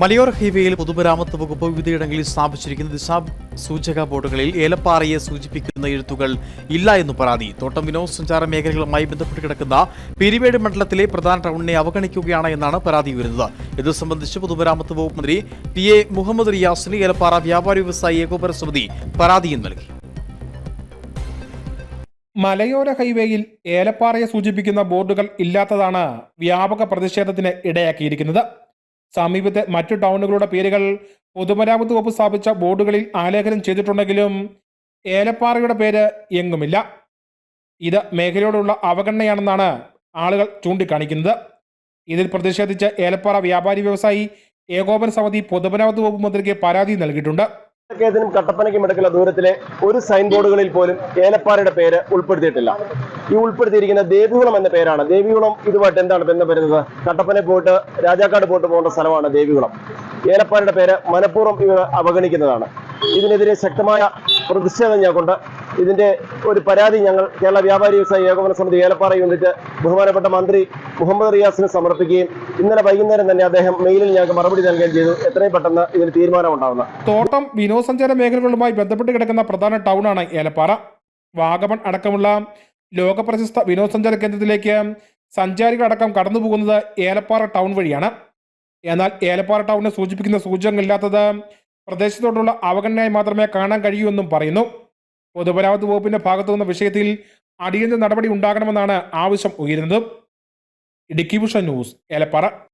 മലയോര ഹൈവേയിൽ പൊതുമരാമത്ത് വകുപ്പ് വിവിധയിടങ്ങളിൽ സ്ഥാപിച്ചിരിക്കുന്ന ദിശാ സൂചക ബോർഡുകളിൽ ഏലപ്പാറയെ സൂചിപ്പിക്കുന്ന എഴുത്തുകൾ ഇല്ല എന്ന് പരാതി. തോട്ടം വിനോദസഞ്ചാര മേഖലകളുമായി ബന്ധപ്പെട്ട് കിടക്കുന്ന പെരിവേട് മണ്ഡലത്തിലെ പ്രധാന ടൗണിനെ അവഗണിക്കുകയാണ് എന്നാണ് പരാതി വരുന്നത്. ഇത് സംബന്ധിച്ച് പൊതുമരാമത്ത് വകുപ്പ് മന്ത്രി പി എ മുഹമ്മദ് റിയാസിന് ഏലപ്പാറ വ്യാപാരി വ്യവസായി ഏകോപന സമിതി പരാതിയും നൽകി. മലയോര ഹൈവേയിൽ ഏലപ്പാറയെ സൂചിപ്പിക്കുന്ന ബോർഡുകൾ ഇല്ലാത്തതാണ് വ്യാപക പ്രതിഷേധത്തിന് ഇടയാക്കിയിരിക്കുന്നത്. സമീപത്തെ മറ്റു ടൗണുകളുടെ പേരുകൾ പൊതുമരാമത്ത് വകുപ്പ് സ്ഥാപിച്ച ബോർഡുകളിൽ ആലേഖനം ചെയ്തിട്ടുണ്ടെങ്കിലും ഏലപ്പാറയുടെ പേര് എങ്ങുമില്ല. ഇത് മേഖലയോടുള്ള അവഗണനയാണെന്നാണ് ആളുകൾ ചൂണ്ടിക്കാണിക്കുന്നത്. ഇതിൽ പ്രതിഷേധിച്ച് ഏലപ്പാറ വ്യാപാരി വ്യവസായി ഏകോപന സമിതി പൊതുമരാമത്ത് വകുപ്പ് മന്ത്രിക്ക് പരാതി നൽകിയിട്ടുണ്ട്. കേതിനും കട്ടപ്പനയ്ക്കും ഇടയ്ക്കുള്ള ദൂരത്തിലെ ഒരു സൈൻ ബോർഡുകളിൽ പോലും ഏലപ്പാറയുടെ പേര് ഉൾപ്പെടുത്തിയിട്ടില്ല. ഈ ഉൾപ്പെടുത്തിയിരിക്കുന്ന ദേവികുളം എന്ന പേരാണ്. ദേവികുളം ഇതുമായിട്ട് എന്താണ് ബന്ധം വരുന്നത് കട്ടപ്പന പോയിട്ട് രാജാക്കാട് പോയിട്ട് പോകേണ്ട സ്ഥലമാണ് ദേവികുളം. ഏലപ്പാറയുടെ പേര് മനഃപൂർവം ഇവർ അവഗണിക്കുന്നതാണ്. ഇതിനെതിരെ ശക്തമായ പ്രതിഷേധം ഞങ്ങൾക്കുണ്ട്. ഇതിന്റെ ഒരു പരാതി ഞങ്ങൾ കേരള വ്യാപാരി വ്യവസായ ഏകോപന സമിതി ഏലപ്പാറ യൂണിറ്റ് ബഹുമാനപ്പെട്ട മന്ത്രി മുഹമ്മദ് റിയാസിന് സമർപ്പിക്കുകയും ഇന്നലെ വൈകുന്നേരം തന്നെ അദ്ദേഹം മെയിലിൽ ഞങ്ങൾക്ക് മറുപടി നൽകുകയും ചെയ്തു. എത്രയും പെട്ടെന്ന് ഇതിന് തീരുമാനം ഉണ്ടാവുന്ന തോട്ടം വിനോദസഞ്ചാര മേഖലകളുമായി ബന്ധപ്പെട്ട് കിടക്കുന്ന പ്രധാന ടൗണാണ് ഏലപ്പാറ. വാഗമൺ അടക്കമുള്ള ലോകപ്രശസ്ത വിനോദസഞ്ചാര കേന്ദ്രത്തിലേക്ക് സഞ്ചാരികളടക്കം കടന്നു പോകുന്നത് ഏലപ്പാറ ടൗൺ വഴിയാണ്. എന്നാൽ ഏലപ്പാറ ടൗണിനെ സൂചിപ്പിക്കുന്ന സൂചകങ്ങളില്ലാത്തത് പ്രദേശത്തോടുള്ള അവഗണനയായി മാത്രമേ കാണാൻ കഴിയൂ എന്നും പറയുന്നു. പൊതുമരാമത്ത് വകുപ്പിന്റെ ഭാഗത്തു നിന്ന വിഷയത്തിൽ അടിയന്തര നടപടി ഉണ്ടാകണമെന്നാണ് ആവശ്യം ഉയരുന്നത്. Idukki vision news Elappara.